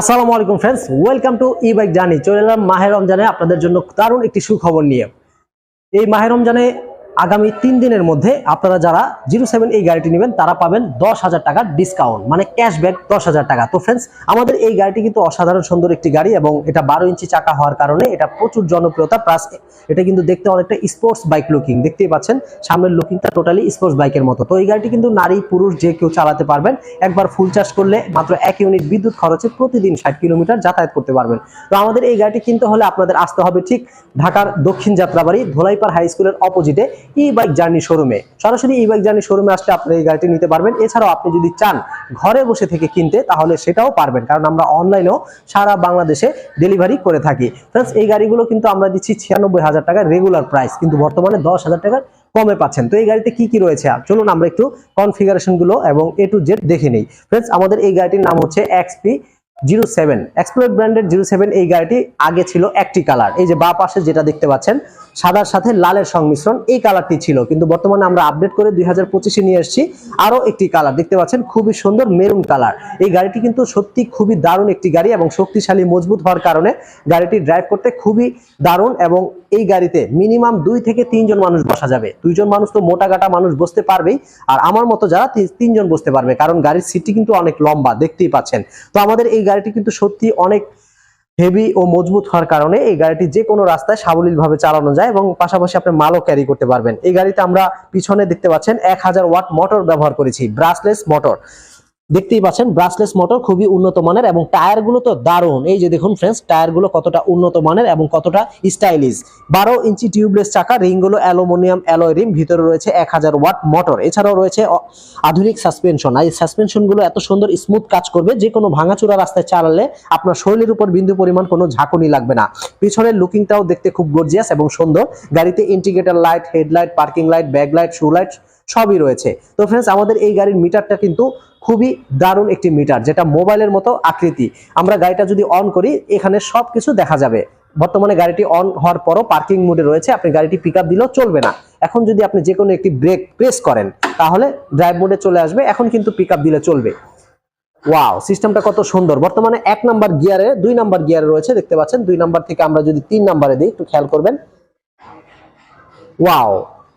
আসসালামু আলাইকুম friends welcome to e bike journey চলে এলাম মাহের রমজানে আপনাদের জন্য দারুণ একটি সুখবর নিয়ে। এই মাহের রমজানে আগামী তিন দিনের মধ্যে আপনারা যারা জিরো সেভেন এই গাড়িটি নেবেন, তারা পাবেন দশ হাজার টাকার ডিসকাউন্ট মানে ক্যাশব্যাক দশ হাজার টাকা। তো ফ্রেন্ডস আমাদের এই গাড়িটি কিন্তু অসাধারণ সুন্দর একটি গাড়ি এবং এটা বারো ইঞ্চি চাকা হওয়ার কারণে এটা প্রচুর জনপ্রিয়তা প্লাস এটা কিন্তু দেখতে অনেকটা স্পোর্টস বাইক লুকিং দেখতেই পাচ্ছেন, সামনের লুকিংটা টোটালি স্পোর্টস বাইকের মতো। তো এই গাড়িটি কিন্তু নারী, পুরুষ যে কেউ চালাতে পারবেন, একবার ফুল চার্জ করলে মাত্র এক ইউনিট বিদ্যুৎ খরচে প্রতিদিন ষাট কিলোমিটার যাতায়াত করতে পারবেন। তো আমাদের এই গাড়িটি কিনতে হলে আপনাদের আসতে হবে ঠিক ঢাকার দক্ষিণ যাত্রাবাড়ি ধোলাইপাড় হাই স্কুলের অপোজিটে ই বাইক জার্নি শোরুমে সরাসরি ই বাইক জার্নি শোরুমে আসলে আপনি এই গাড়িটি নিতে পারবেন। এছাড়াও আপনি যদি চান ঘরে বসে থেকে কিনতে, তাহলে সেটাও পারবেন। কারণ আমরা অনলাইনেও সারা বাংলাদেশে ডেলিভারি করে থাকি। ফ্রেন্ডস এই গাড়িগুলো কিন্তু আমরা দিচ্ছি ছিয়ানব্বই হাজার টাকার রেগুলার প্রাইস কিন্তু বর্তমানে দশ হাজার টাকার কমে পাচ্ছেন। তো এই গাড়িতে কি কি রয়েছে? চলুন আমরা একটু কনফিগারেশনগুলো এবং এ টু জেড দেখে নিই। ফ্রেন্ডস আমাদের এই গাড়িটির নাম হচ্ছে এক্সপি জিরো সেভেন। এক্সপ্লোর ব্র্যান্ডের জিরো সেভেন এই গাড়িটি আগে ছিল একটি কালার এই যে বা পাশে যেটা দেখতে পাচ্ছেন, সাদার সাথে লালের সংমিশ্রণ, এই কালারটি ছিল। কিন্তু বর্তমানে আমরা আপডেট করে দুই হাজার পঁচিশে নিয়ে এসেছি, আরও একটি কালার দেখতে পাচ্ছেন, খুবই সুন্দর মেরুন কালার এই গাড়িটি কিন্তু সত্যি খুবই দারুণ একটি গাড়ি এবং শক্তিশালী, মজবুত হওয়ার কারণে গাড়িটি ড্রাইভ করতে খুবই দারুণ এবং এই গাড়িতে মিনিমাম দুই থেকে তিনজন মানুষ বসা যাবে। দুইজন মানুষ তো মোটা গাটা মানুষ বসতে পারবেই। আর আমার মতো যারা তিনজন বসতে পারবে, কারণ গাড়ির সিটটি কিন্তু অনেক লম্বা, দেখতেই পাচ্ছেন। তো আমাদের এই গাড়িটি কিন্তু সত্যি অনেক হেভি ও মজবুত হওয়ার কারণে এই গাড়িটি যে কোনো রাস্তায় সাবলীলভাবে চালানো যায় এবং পাশাপাশি আপনি মালও ক্যারি করতে পারবেন। এই গাড়িতে আমরা পিছনে দেখতে পাচ্ছেন এক হাজার ওয়াট মোটর ব্যবহার করেছি ব্রাসলেস মোটর দেখতেই পাচ্ছেন ব্রাসলেস মোটর খুবই উন্নত মানের এবং টায়ারগুলো তো দারুণ। এই যে দেখুন ফ্রেন্ডস টায়ারগুলো কতটা উন্নত মানের এবং কতটা স্টাইলিশ বারো ইঞ্চি টিউবলেস চাকা রিংগুলো অ্যালুমিনিয়াম অ্যালয় রিম ভিতরে রয়েছে এক হাজার ওয়াট মোটর এছাড়াও রয়েছে আধুনিক সাসপেনশন এই সাসপেনশনগুলো এত সুন্দর স্মুথ কাজ করবে যে কোনো ভাঙাচোরা রাস্তায় চালালে আপনার শরীরের উপর বিন্দু পরিমাণ কোনো ঝাঁকুনি লাগবে না। পিছনের লুকিংটাও দেখতে খুব গর্জিয়াস এবং সুন্দর। গাড়িতে indicator light headlight parking light back light শু লাইট সবই রয়েছে। তো ফ্রেন্ডস আমাদের এই গাড়ির মিটারটা কিন্তু খুবই দারুণ একটি মিটার যেটা মোবাইলের মতো আকৃতি। আমরা গাড়িটা যদি অন করি, এখানে সব কিছু দেখা যাবে। বর্তমানে গাড়িটি অন হওয়ার পরও পার্কিং মোডে রয়েছে, আপনি গাড়িটি পিক দিলেও চলবে না। এখন যদি আপনি যে কোনো একটি ব্রেক প্রেস করেন, তাহলে ড্রাইভ মোডে চলে আসবে, এখন কিন্তু পিক দিলে চলবে। ওয়াও সিস্টেমটা কত সুন্দর। বর্তমানে এক নাম্বার গিয়ারে দুই নাম্বার গিয়ারে রয়েছে, দেখতে পাচ্ছেন? দুই নাম্বার থেকে আমরা যদি তিন নাম্বারে দিই, একটু খেয়াল করবেন। ওয়াও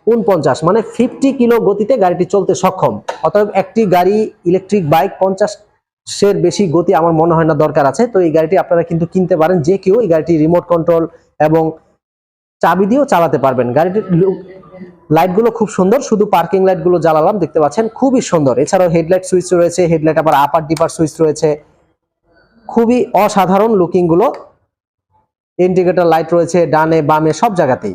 উনপঞ্চাশ মানে ফিফটি কিলো গতিতে গাড়িটি চলতে সক্ষম। অতএব একটি গাড়ি ইলেকট্রিক বাইক পঞ্চাশ এর বেশি গতি আমার মনে হয় না দরকার আছে। তো এই গাড়িটি আপনারা কিন্তু কিনতে পারেন, যে কেউ এই গাড়িটি রিমোট কন্ট্রোল এবং চাবি দিয়েও চালাতে পারবেন। গাড়িটির লাইটগুলো খুব সুন্দর, শুধু পার্কিং লাইটগুলো জ্বালালাম, দেখতে পাচ্ছেন, খুবই সুন্দর। এছাড়াও হেডলাইট সুইচ রয়েছে হেডলাইট আবার আপার ডিপার সুইচ রয়েছে। খুবই অসাধারণ লুকিংগুলো ইন্ডিকেটর লাইট রয়েছে ডানে বামে সব জায়গাতেই।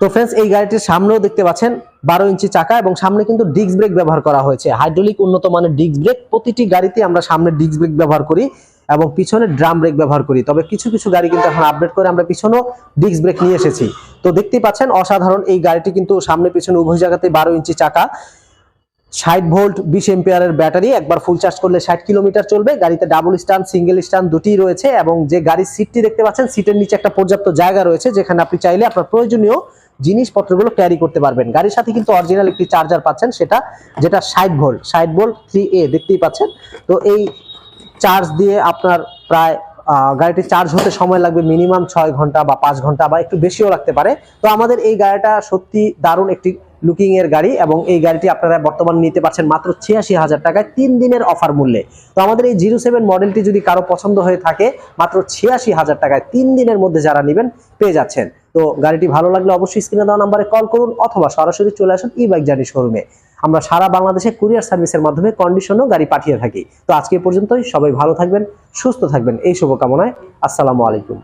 তো ফ্রেন্ডস এই গাড়িটির সামনেও দেখতে পাচ্ছেন বারো ইঞ্চি চাকা এবং সামনে কিন্তু ডিস্ক ব্রেক ব্যবহার করা হয়েছে। হাইড্রোলিক উন্নত মানের ডিস্ক ব্রেক প্রতিটি গাড়িতে আমরা সামনে ডিস্ক ব্রেক ব্যবহার করি এবং পিছনে ড্রাম ব্রেক ব্যবহার করি। তবে কিছু কিছু গাড়ি কিন্তু এখন আপডেট করে আমরা পিছনেও ডিস্ক ব্রেক নিয়ে এসেছি। তো দেখতেই পাচ্ছেন, অসাধারণ এই গাড়িটি কিন্তু সামনে পিছনে উভয় জায়গাতে বারো ইঞ্চি চাকা। ষাট ভোল্ট, বিশ এম্পিয়ারের ব্যাটারি, একবার ফুল চার্জ করলে ষাট কিলোমিটার চলবে। গাড়িতে ডাবল স্ট্যান্ড সিঙ্গেল স্ট্যান্ড দুটি রয়েছে এবং যে গাড়ির সিটটি দেখতে পাচ্ছেন সিটের নিচে একটা পর্যাপ্ত জায়গা রয়েছে, যেখানে আপনি চাইলে আপনার প্রয়োজনীয় জিনিসপত্রগুলো ক্যারি করতে পারবেন। গাড়ির সাথে কিন্তু অরিজিনাল একটি চার্জার পাচ্ছেন, সেটা যেটা ষাট ভোল্ট ষাট ভোল্ট থ্রি এ দেখতেই পাচ্ছেন? তো এই চার্জ দিয়ে আপনার প্রায় গাড়িটি চার্জ হতে সময় লাগবে মিনিমাম ছয় ঘণ্টা বা পাঁচ ঘণ্টা বা একটু বেশিও লাগতে পারে। তো আমাদের এই গাড়িটা সত্যি দারুণ একটি লুকিং এর গাড়ি এবং এই গাড়িটি আপনারা বর্তমানে নিতে পারছেন মাত্র ছিয়াশি হাজার টাকায় তিন দিনের অফার মূল্যে। তো আমাদের এই জিরো সেভেন মডেলটি যদি কারও পছন্দ হয়ে থাকে, মাত্র ছিয়াশি হাজার টাকায় তিন দিনের মধ্যে যারা নেবেন, পেয়ে যাচ্ছেন। তো গাড়িটি ভালো লাগলে অবশ্যই স্ক্রিনে দেওয়া নাম্বারে কল করুন অথবা সরাসরি চলে আসুন ই বাইক জার্নি শোরুমে আমরা সারা বাংলাদেশে কুরিয়ার সার্ভিসের মাধ্যমে কন্ডিশনও গাড়ি পাঠিয়ে থাকি। তো আজকে পর্যন্তই, সবাই ভালো থাকবেন, সুস্থ থাকবেন, এই শুভকামনায়। আসসালামু আলাইকুম।